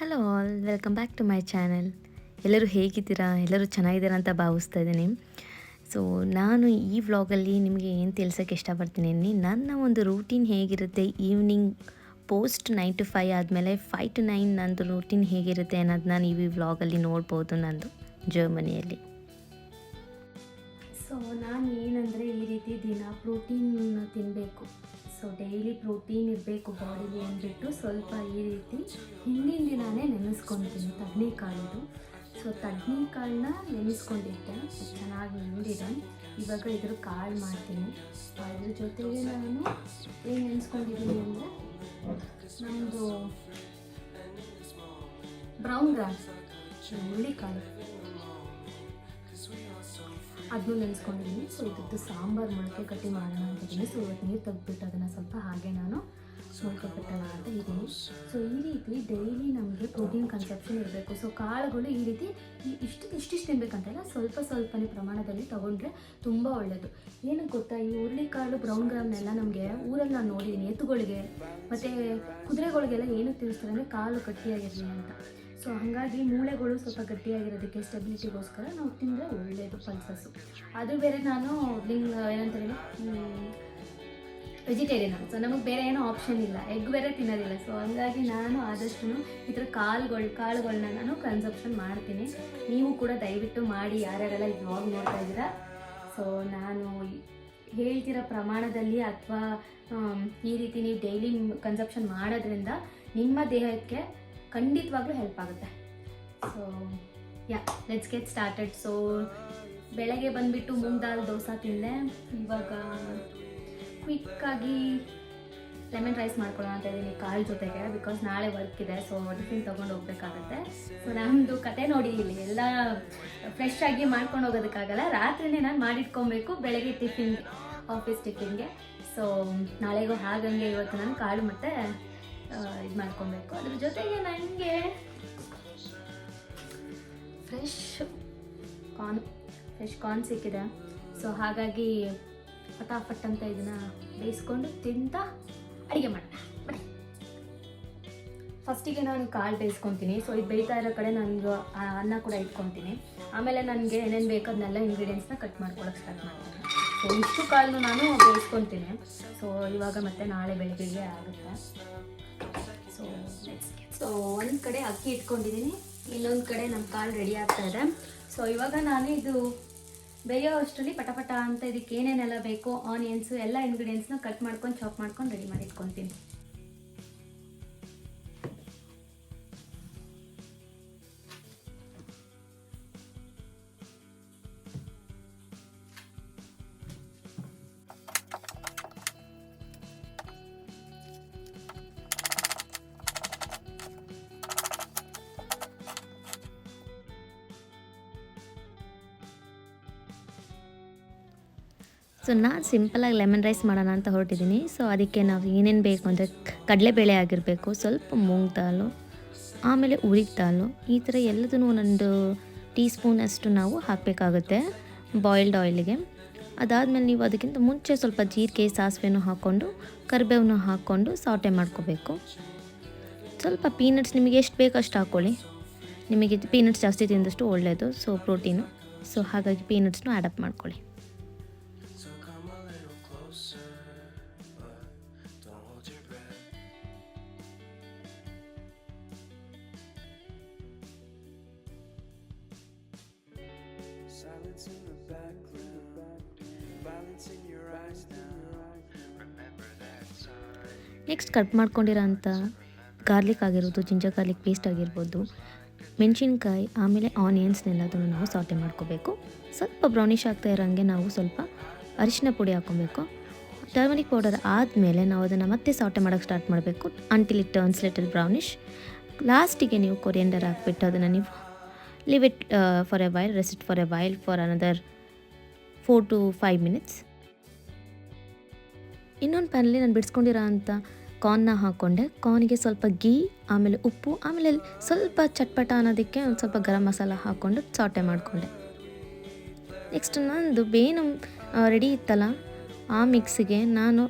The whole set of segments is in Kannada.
Hello all welcome back to my channel ಎಲ್ಲರೂ ಹೇಗಿದ್ದೀರಾ? ಎಲ್ಲರೂ ಚೆನ್ನಾಗಿದ್ದೀರಾ ಅಂತ ಭಾವಿಸ್ತಾ ಇದ್ದೀನಿ. ಸೊ ನಾನು ಈ ವ್ಲಾಗಲ್ಲಿ ನಿಮಗೆ ಏನು ತಿಳ್ಸೋಕ್ಕೆ ಇಷ್ಟಪಡ್ತೀನಿ ನನ್ನ ಒಂದು ರೂಟೀನ್ ಹೇಗಿರುತ್ತೆ? Evening post nine to five ಆದಮೇಲೆ ಫೈವ್ ಟು ನೈನ್ ನಂದು ರೂಟೀನ್ ಹೇಗಿರುತ್ತೆ ಅನ್ನೋದು ನಾನು ಈ ವ್ಲಾಗಲ್ಲಿ ನೋಡ್ಬೋದು ನಂದು, ಜರ್ಮನಿಯಲ್ಲಿ. ಸೊ ನಾನು ಏನಂದರೆ ಈ ರೀತಿ ದಿನ ಪ್ರೋಟೀನ್ ತಿನ್ನಬೇಕು ಸೊ ಡೈಲಿ ಪ್ರೋಟೀನ್ ಇರಬೇಕು ಬಾಡಿಗೆ ಅಂದ್ಬಿಟ್ಟು ಸ್ವಲ್ಪ ಈ ರೀತಿ ಹಿಂದಿನ ದಿನವೇ ನೆನೆಸ್ಕೊತೀನಿ ತಡ್ನಿಕಾಳಿದು ಸೊ ತಗ್ನಿಕಾಳನ್ನ ನೆನೆಸ್ಕೊಂಡಿದ್ದೆ, ಚೆನ್ನಾಗಿ ನೆಂದಿದೆ ಇವಾಗ ಇದ್ರ ಕಾಳು ಮಾಡ್ತೀನಿ. ಅದ್ರ ಜೊತೆಗೆ ನಾನು ಏನು ನೆನೆಸ್ಕೊಂಡಿದ್ದೀನಿ ಅಂದರೆ ನಮ್ಮದು ಬ್ರೌನ್ ಗ್ರಾಸ್ ಹುರುಳಿಕಾಳು. ಅದನ್ನು ನೆನೆಸ್ಕೊಂಡಿದ್ದೀನಿ. ಸೊ ಇದಕ್ಕೆ ಸಾಂಬಾರು ಮೊಳಕೆ ಕಟ್ಟಿ ಮಾಡೋಣ ಅಂತಿದ್ದೀನಿ ಸೊ ಇವತ್ತು ನೀರು ತೆಗೆದ್ಬಿಟ್ಟು ಅದನ್ನು ಸ್ವಲ್ಪ ಹಾಗೆ ನಾನು ಮೊಳಕೆ ಕಟ್ಟೋಣ ಅಂತ ಇದ್ದೀನಿ. ಸೊ ಈ ರೀತಿ ಡೈಲಿ ನಮಗೆ ಪ್ರೋಟೀನ್ ಕನ್ಸಪ್ಷನ್ ಇರಬೇಕು. ಸೊ ಕಾಳುಗಳು ಈ ರೀತಿ ಇಷ್ಟು ಇಷ್ಟಿಷ್ಟು ತಿನ್ಬೇಕಂತಲ್ಲ ಸ್ವಲ್ಪ ಸ್ವಲ್ಪನೇ ಪ್ರಮಾಣದಲ್ಲಿ ತೊಗೊಂಡ್ರೆ ತುಂಬ ಒಳ್ಳೆಯದು ಏನಕ್ಕೆ ಗೊತ್ತಾ, ಈ ಹುರುಳಿಕಾಳು ಬ್ರೌನ್ ಗ್ರಾಮ್ನೆಲ್ಲ ನಮಗೆ ಊರಲ್ಲಿ ನಾನು ನೋಡಿದ್ದೀನಿ ಎತ್ತುಗಳಿಗೆ, ಮತ್ತು ಕುದುರೆಗಳಿಗೆಲ್ಲ ಏನಕ್ಕೆ ತಿಳಿಸ್ತಾರೆ ಅಂದರೆ ಕಾಲು ಗಟ್ಟಿಯಾಗಿರಲಿ ಅಂತ. ಸೊ ಹಾಗಾಗಿ ಮೂಳೆಗಳು ಸ್ವಲ್ಪ ಗಟ್ಟಿಯಾಗಿರೋದಕ್ಕೆ ಸ್ಟೆಬಿಲಿಟಿಗೋಸ್ಕರ ನಾವು ತಿಂದರೆ ಒಳ್ಳೆಯದು ಪಲ್ಸಸ್ಸು ಅದು ಬೇರೆ ನಾನು ಲಿಂಗ್, ಏನಂತಾರೆ ವೆಜಿಟೇರಿಯನ್ ಸೊ ನಮಗೆ ಬೇರೆ ಏನೋ ಆಪ್ಷನ್ ಇಲ್ಲ. ಎಗ್ ಬೇರೆ ತಿನ್ನೋದಿಲ್ಲ. ಸೊ ಹಂಗಾಗಿ ನಾನು ಆದಷ್ಟು ಈ ಥರ ಕಾಳುಗಳು ಕಾಳುಗಳನ್ನ ನಾನು ಕನ್ಸಪ್ಷನ್ ಮಾಡ್ತೀನಿ. ನೀವು ಕೂಡ ದಯವಿಟ್ಟು ಮಾಡಿ. ಯಾರ್ಯಾರೆಲ್ಲ ಈ ಬ್ಲಾಗ್ ನೋಡ್ತಾ ಇದ್ದೀರಾ? ಸೊ ನಾನು ಹೇಳ್ತಿರೋ ಪ್ರಮಾಣದಲ್ಲಿ ಅಥವಾ ಈ ರೀತಿ ನೀವು ಡೈಲಿ ಕನ್ಸಪ್ಷನ್ ಮಾಡೋದ್ರಿಂದ ನಿಮ್ಮ ದೇಹಕ್ಕೆ ಖಂಡಿತವಾಗ್ಲೂ ಹೆಲ್ಪ್ ಆಗುತ್ತೆ. So yeah let's get started so ಬೆಳಗ್ಗೆ ಬಂದುಬಿಟ್ಟು ಮೂಂಗ್ ದೋಸೆ ತಿಂದೆ. ಇವಾಗ ಕ್ವಿಕ್ಕಾಗಿ ಲೆಮನ್ ರೈಸ್ ಮಾಡ್ಕೊಳ್ಳೋಣ ಅಂತ ಇದ್ದೀನಿ ಕಾಲ್ ಜೊತೆಗೆ ಬಿಕಾಸ್ ನಾಳೆ ವರ್ಕ್ ಇದೆ. ಸೊ ಟಿಫಿನ್ ತೊಗೊಂಡು ಹೋಗ್ಬೇಕಾಗತ್ತೆ. ಸೊ ನಮ್ಮದು ಕತೆ ನೋಡಿ ಇಲ್ಲಿ ಎಲ್ಲ ಫ್ರೆಶ್ ಆಗಿ ಮಾಡ್ಕೊಂಡು ಹೋಗೋದಕ್ಕಾಗಲ್ಲ. ರಾತ್ರಿನೇ ನಾನು ಮಾಡಿಟ್ಕೊಬೇಕು ಬೆಳಗ್ಗೆ ಟಿಫಿನ್ಗೆ ಆಫೀಸ್ ಟಿಫಿನ್ಗೆ ಸೊ ನಾಳೆಗೂ ಹಾಗಂಗೆ ಇವತ್ತು ನಾನು ಕಾಳು ಮತ್ತು ಇದು ಮಾಡ್ಕೊಬೇಕು. ಅದ್ರ ಜೊತೆಗೆ ನನಗೆ ಫ್ರೆಶ್ ಕಾರ್ನ್ ಫ್ರೆಶ್ ಕಾರ್ನ್ ಸಿಕ್ಕಿದೆ. ಸೊ ಹಾಗಾಗಿ ಫಟಾಫಟ್ ಅಂತ ಇದನ್ನ ಬೇಯಿಸ್ಕೊಂಡು ತಿಂತ ಅಡುಗೆ ಮಾಡೋಣ. ಫಸ್ಟಿಗೆ ನಾನು ಕಾಳು ಬೇಯಿಸ್ಕೊತೀನಿ. ಸೊ ಇದು ಬೇಯ್ತಾ ಇರೋ ಕಡೆ ನಾನು ಅನ್ನ ಕೂಡ ಇಟ್ಕೊತೀನಿ. ಆಮೇಲೆ ನನಗೆ ಏನೇನು ಬೇಕು ಅದನ್ನೆಲ್ಲ ಇಂಗ್ರೀಡಿಯೆಂಟ್ಸ್ನ ಕಟ್ ಮಾಡ್ಕೊಳಕ್ಕೆ ಸ್ಟಾರ್ಟ್ ಮಾಡ್ತೀನಿ. ಸೊ ಇಷ್ಟು ಕಾಳನ್ನು ನಾನು ಬೇಯಿಸ್ಕೊತೀನಿ. ಸೊ ಇವಾಗ ಮತ್ತೆ ನಾಳೆ ಬೆಳಗ್ಗೆಗೆ ಆಗುತ್ತೆ. ಸೊ ಒಂದು ಕಡೆ ಅಕ್ಕಿ ಇಟ್ಕೊಂಡಿದ್ದೀನಿ ಇನ್ನೊಂದು ಕಡೆ ನಮ್ಮ ಕಾಳು ರೆಡಿ ಆಗ್ತಾ ಇದೆ. ಸೊ ಇವಾಗ ನಾನು ಇದು ಬೇಯೋ ಅಷ್ಟರಲ್ಲಿ ಪಟಪಟ ಅಂತ ಇದಕ್ಕೆ ಏನೇನೆಲ್ಲ ಬೇಕು ಆನಿಯನ್ಸು ಎಲ್ಲ ಇಂಗ್ರೀಡಿಯೆಂಟ್ಸ್ನ ಕಟ್ ಮಾಡ್ಕೊಂಡು ಚಾಪ್ ಮಾಡ್ಕೊಂಡು ರೆಡಿ ಮಾಡಿ ಇಟ್ಕೊತೀನಿ. ಸೊ ನಾನು ಸಿಂಪಲಾಗಿ ಲೆಮನ್ ರೈಸ್ ಮಾಡೋಣ ಅಂತ ಹೊರಟಿದ್ದೀನಿ ಸೊ ಅದಕ್ಕೆ ನಾವು ಏನೇನು ಬೇಕು ಅಂದರೆ ಕಡಲೆಬೇಳೆ ಆಗಿರಬೇಕು, ಸ್ವಲ್ಪ ಮೂಂಗ್ ದಾಲು, ಆಮೇಲೆ ಉರಿದ ದಾಲು, ಈ ಥರ ಎಲ್ಲದನ್ನು ಒಂದೊಂದು ಟೀ ಸ್ಪೂನಷ್ಟು ನಾವು ಹಾಕಬೇಕಾಗುತ್ತೆ ಬಾಯ್ಲ್ಡ್ ಆಯಿಲಿಗೆ ಅದಾದಮೇಲೆ ನೀವು ಅದಕ್ಕಿಂತ ಮುಂಚೆ ಸ್ವಲ್ಪ ಜೀರಿಗೆ, ಸಾಸಿವೆನೂ ಹಾಕ್ಕೊಂಡು ಕರಿಬೇವನ್ನು ಹಾಕ್ಕೊಂಡು ಸಾಟೆ ಮಾಡ್ಕೋಬೇಕು. ಸ್ವಲ್ಪ ಪೀನಟ್ಸ್ ನಿಮಗೆ ಎಷ್ಟು ಬೇಕು ಅಷ್ಟು ಹಾಕ್ಕೊಳ್ಳಿ ನಿಮಗೆ ಪೀನಟ್ಸ್ ಜಾಸ್ತಿ ತಿಂದಷ್ಟು ಒಳ್ಳೆಯದು ಸೊ ಪ್ರೋಟೀನು ಸೊ ಹಾಗಾಗಿ ಪೀನಟ್ಸ್ನೂ ಆ್ಯಡಪ್ ಮಾಡ್ಕೊಳ್ಳಿ. Silence in the background, violence in your eyes now. Remember that time. Next cut ಮಾಡ್ಕೊಂಡಿರೋ ಅಂಥ ಗಾರ್ಲಿಕ್ ಆಗಿರ್ಬೋದು ಜಿಂಜರ್ ಗಾರ್ಲಿಕ್ ಪೇಸ್ಟ್ ಆಗಿರ್ಬೋದು ಮೆಣಸಿನ್ಕಾಯಿ ಆಮೇಲೆ ಆನಿಯನ್ಸ್ನೆಲ್ಲದನ್ನು ನಾವು ಸಾಟೆ ಮಾಡ್ಕೋಬೇಕು ಸ್ವಲ್ಪ ಬ್ರೌನಿಷ್ ಆಗ್ತಾ ಇರೋಂಗೆ ನಾವು ಸ್ವಲ್ಪ ಅರಿಶಿನ ಪುಡಿ ಹಾಕ್ಕೊಬೇಕು ಟರ್ಮರಿಕ್ ಪೌಡರ್ ಆದಮೇಲೆ ನಾವು ಅದನ್ನು ಮತ್ತೆ ಸಾಟೆ ಮಾಡೋಕ್ಕೆ ಸ್ಟಾರ್ಟ್ ಮಾಡಬೇಕು until it turns little brownish ಲಾಸ್ಟಿಗೆ ನೀವು ಕೊರಿಯಂಡರ್ ಹಾಕ್ಬಿಟ್ಟು ಅದನ್ನು ನೀವು leave it for a while rest it for a while for another four to five minutes ಇನ್ನೊಂದು ಪ್ಯಾನಲ್ಲಿ ನಾನು ಬಿಡಿಸ್ಕೊಂಡಿರೋ ಅಂಥ ಕಾರ್ನ್ನ ಹಾಕ್ಕೊಂಡೆ ಕಾರ್ನಿಗೆ ಸ್ವಲ್ಪ ಗೀ ಆಮೇಲೆ ಉಪ್ಪು, ಆಮೇಲೆ ಸ್ವಲ್ಪ ಚಟ್ಪಟ ಅನ್ನೋದಕ್ಕೆ ಒಂದು ಸ್ವಲ್ಪ ಗರಂ ಮಸಾಲ ಹಾಕ್ಕೊಂಡು ಸಾಟೆ ಮಾಡಿಕೊಂಡೆ. ನೆಕ್ಸ್ಟ್ ನಂದು ಬೇನು ರೆಡಿ ಇತ್ತಲ್ಲ, ಆ ಮಿಕ್ಸಿಗೆ ನಾನು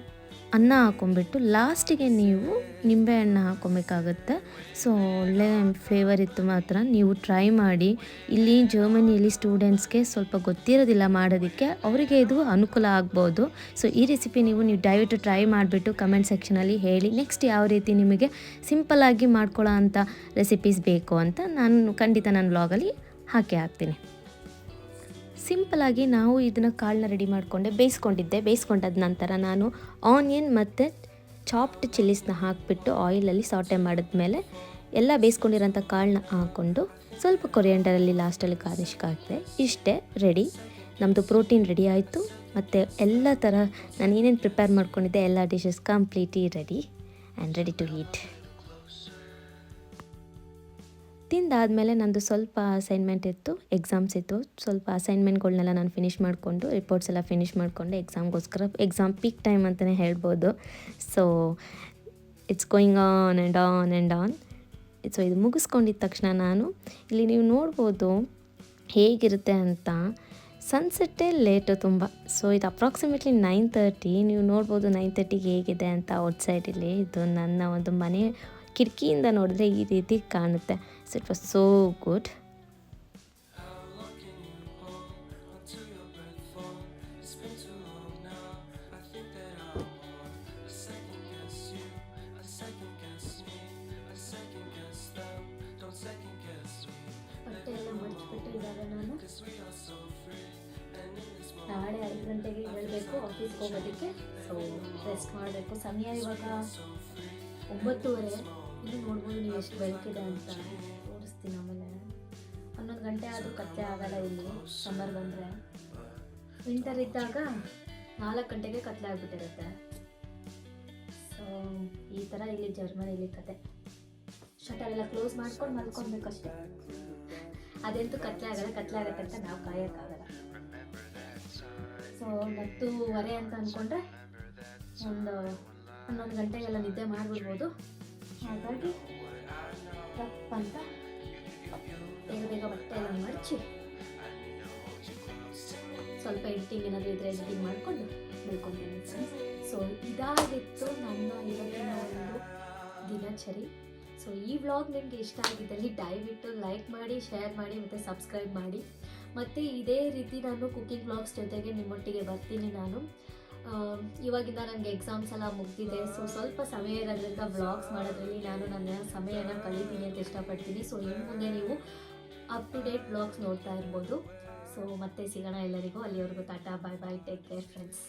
ಅನ್ನ ಹಾಕೊಂಡ್ಬಿಟ್ಟು ಲಾಸ್ಟಿಗೆ ನೀವು ನಿಂಬೆಹಣ್ಣು ಹಾಕೊಬೇಕಾಗತ್ತೆ. ಸೊ, ಒಳ್ಳೆ ಫ್ಲೇವರ್ ಇತ್ತು ಮಾತ್ರ. ನೀವು ಟ್ರೈ ಮಾಡಿ. ಇಲ್ಲಿ ಜರ್ಮನಿಯಲ್ಲಿ ಸ್ಟೂಡೆಂಟ್ಸ್ಗೆ ಸ್ವಲ್ಪ ಗೊತ್ತಿರೋದಿಲ್ಲ ಮಾಡೋದಕ್ಕೆ. ಅವರಿಗೆ ಇದು ಅನುಕೂಲ ಆಗ್ಬೋದು. ಸೊ ಈ ರೆಸಿಪಿ ನೀವು ನೀವು ದಯವಿಟ್ಟು ಟ್ರೈ ಮಾಡಿಬಿಟ್ಟು ಕಮೆಂಟ್ ಸೆಕ್ಷನಲ್ಲಿ ಹೇಳಿ. ನೆಕ್ಸ್ಟ್ ಯಾವ ರೀತಿ ನಿಮಗೆ ಸಿಂಪಲ್ಲಾಗಿ ಮಾಡ್ಕೊಳ್ಳೋ ಅಂಥ ರೆಸಿಪೀಸ್ ಬೇಕು ಅಂತ ನಾನು ಖಂಡಿತ ನನ್ನ ಬ್ಲಾಗಲ್ಲಿ ಹಾಕಿ ಹಾಕ್ತೀನಿ. ಸಿಂಪಲಾಗಿ ನಾವು ಇದನ್ನು ಕಾಳನ್ನ ರೆಡಿ ಮಾಡಿಕೊಂಡೆ ಬೇಯಿಸ್ಕೊಂಡಿದ್ದೆ. ಬೇಯಿಸ್ಕೊಂಡಾದ ನಂತರ ನಾನು ಆನಿಯನ್ ಮತ್ತು ಚಾಪ್ಡ್ ಚಿಲ್ಲೀಸ್ನ ಹಾಕಿಬಿಟ್ಟು ಆಯಿಲಲ್ಲಿ ಸಾಟೆ ಮಾಡಿದ್ಮೇಲೆ ಎಲ್ಲ ಬೇಯಿಸ್ಕೊಂಡಿರೋಂಥ ಕಾಳನ್ನ ಹಾಕ್ಕೊಂಡು ಸ್ವಲ್ಪ ಕೊರಿಯಂಡರಲ್ಲಿ ಲಾಸ್ಟಲ್ಲಿ ಗಾರ್ನಿಷ್ಗೆ ಹಾಕಿದೆ. ಇಷ್ಟೇ ರೆಡಿ ನಮ್ಮದು ಪ್ರೋಟೀನ್ ರೆಡಿ ಆಯಿತು. ಮತ್ತು ಎಲ್ಲ ಥರ ನಾನು ಏನೇನು ಪ್ರಿಪೇರ್ ಮಾಡ್ಕೊಂಡಿದ್ದೆ ಎಲ್ಲ dishes completely ready and ready to eat ತಿಂದಾದಮೇಲೆ ನಂದು ಸ್ವಲ್ಪ ಅಸೈನ್ಮೆಂಟ್ ಇತ್ತು ಎಕ್ಸಾಮ್ಸ್ ಇತ್ತು. ಸ್ವಲ್ಪ ಅಸೈನ್ಮೆಂಟ್ಗಳನ್ನೆಲ್ಲ ನಾನು ಫಿನಿಷ್ ಮಾಡಿಕೊಂಡು ರಿಪೋರ್ಟ್ಸ್ ಎಲ್ಲ ಫಿನಿಷ್ ಮಾಡಿಕೊಂಡು ಎಕ್ಸಾಮ್ಗೋಸ್ಕರ ಎಕ್ಸಾಮ್ ಪೀಕ್ ಟೈಮ್ ಅಂತಲೇ ಹೇಳ್ಬೋದು. So it's going on and on and on so ಇದು ಮುಗಿಸ್ಕೊಂಡಿದ್ದ ತಕ್ಷಣ ನಾನು, ಇಲ್ಲಿ ನೀವು ನೋಡ್ಬೋದು ಹೇಗಿರುತ್ತೆ ಅಂತ. ಸನ್ಸೆಟ್ಟೇ ಲೇಟು ತುಂಬ. ಸೊ ಇದು ಅಪ್ರಾಕ್ಸಿಮೇಟ್ಲಿ ನೈನ್ ತರ್ಟಿ ನೀವು ನೋಡ್ಬೋದು ನೈನ್ ತರ್ಟಿಗೆ ಹೇಗಿದೆ ಅಂತ ಔಟ್ಸೈಡಲ್ಲಿ ಇದು ನನ್ನ ಒಂದು ಮನೆ ಕಿಟಕಿಯಿಂದ ನೋಡಿದ್ರೆ ಈ ರೀತಿ ಕಾಣುತ್ತೆ. So it was so good ಬಟ್ಟೆ ಎಲ್ಲ ಮಡಚಿಬಿಟ್ಟು ಇವಾಗ ನಾನು. ನಾಳೆ ಐದು ಗಂಟೆಗೆ ಹೇಳಬೇಕು ಆಫೀಸ್ಗೆ ಹೋಗೋದಕ್ಕೆ. ಸೊ ರೆಸ್ಟ್ ಮಾಡಬೇಕು. ಸಮಯ ಇವಾಗ ಒಂಬತ್ತುವರೆ. ಇಲ್ಲಿ ನೋಡ್ಬೋದು ನೀವು ಎಷ್ಟು ಬೆಳಕಿದೆ ಅಂತ. ತೋರಿಸ್ತೀನಿ ಆಮೇಲೆ. ಹನ್ನೊಂದು ಗಂಟೆ ಆದರೂ ಕತ್ತೆ ಆಗಲ್ಲ ಇಲ್ಲಿ ಸಮ್ಮರ್ ಬಂದರೆ. ವಿಂಟರ್ ಇದ್ದಾಗ ನಾಲ್ಕು ಗಂಟೆಗೆ ಕತ್ಲೆ ಆಗ್ಬಿಟ್ಟಿರುತ್ತೆ. ಸೊ ಈ ಥರ ಇಲ್ಲಿ ಜರ್ಮನಿಲಿ ಕತೆ. ಶಟರ್ ಎಲ್ಲ ಕ್ಲೋಸ್ ಮಾಡ್ಕೊಂಡು ಮಲ್ಕೊಬೇಕಷ್ಟೇ. ಅದೆಂತೂ ಕತ್ಲೆ ಆಗಲ್ಲ, ಕತ್ಲೆ ಆಗತ್ತೆ ಅಂತ ನಾವು ಕಾಯೋಕ್ಕಾಗಲ್ಲ. ಸೊ ಹತ್ತೂವರೆ ಅಂತ ಅಂದ್ಕೊಂಡ್ರೆ ಒಂದು ಹನ್ನೊಂದು ಗಂಟೆಗೆಲ್ಲ ನಿದ್ದೆ ಮಾಡಿಬಿಡ್ಬೋದು. ಹಾಗಾಗಿ ತಪ್ಪ ಅಂತ ಬೇಗ ಬೇಗ ಬಟ್ಟೆ ಎಲ್ಲ ಮಡಚಿ ಸ್ವಲ್ಪ ಎಡಿಟಿಂಗ್ ಏನಾದರೂ ಇದ್ರೆ ಎಡಿಟಿಂಗ್ ಮಾಡಿಕೊಂಡು ಬೆಳ್ಕೊಂತೀನಿ ಸೊ ಇದಾಗಿತ್ತು ನನ್ನ ಇವತ್ತಿನ ಒಂದು ದಿನಚರಿ. ಸೊ ಈ ವ್ಲಾಗ್ ನಿಮಗೆ ಇಷ್ಟ ಆಗಿದ್ದಲ್ಲಿ ದಯವಿಟ್ಟು ಲೈಕ್ ಮಾಡಿ ಶೇರ್ ಮಾಡಿ ಮತ್ತು ಸಬ್ಸ್ಕ್ರೈಬ್ ಮಾಡಿ. ಮತ್ತು ಇದೇ ರೀತಿ ನಾನು ಕುಕಿಂಗ್ ವ್ಲಾಗ್ಸ್ ಜೊತೆಗೆ ನಿಮ್ಮೊಟ್ಟಿಗೆ ಬರ್ತೀನಿ ನಾನು. ಇವಾಗಿಂದ ನನಗೆ ಎಕ್ಸಾಮ್ಸ್ ಎಲ್ಲ ಮುಗ್ದಿದೆ. ಸೊ ಸ್ವಲ್ಪ ಸಮಯ ಇರೋದ್ರಿಂದ ವ್ಲಾಗ್ಸ್ ಮಾಡೋದ್ರಲ್ಲಿ ನಾನು ನನ್ನ ಸಮಯನ ಕಳೀತೀನಿ ಅಂತ ಇಷ್ಟಪಡ್ತೀನಿ. ಸೊ ಇನ್ನು ಮುಂದೆ ನೀವು ಅಪ್ ಟು ಡೇಟ್ ಬ್ಲಾಗ್ಸ್ ನೋಡ್ತಾ ಇರ್ಬೋದು. ಸೊ ಮತ್ತೆ ಸಿಗೋಣ ಎಲ್ಲರಿಗೂ. ಅಲ್ಲಿವರೆಗೂ tata bye bye take care friends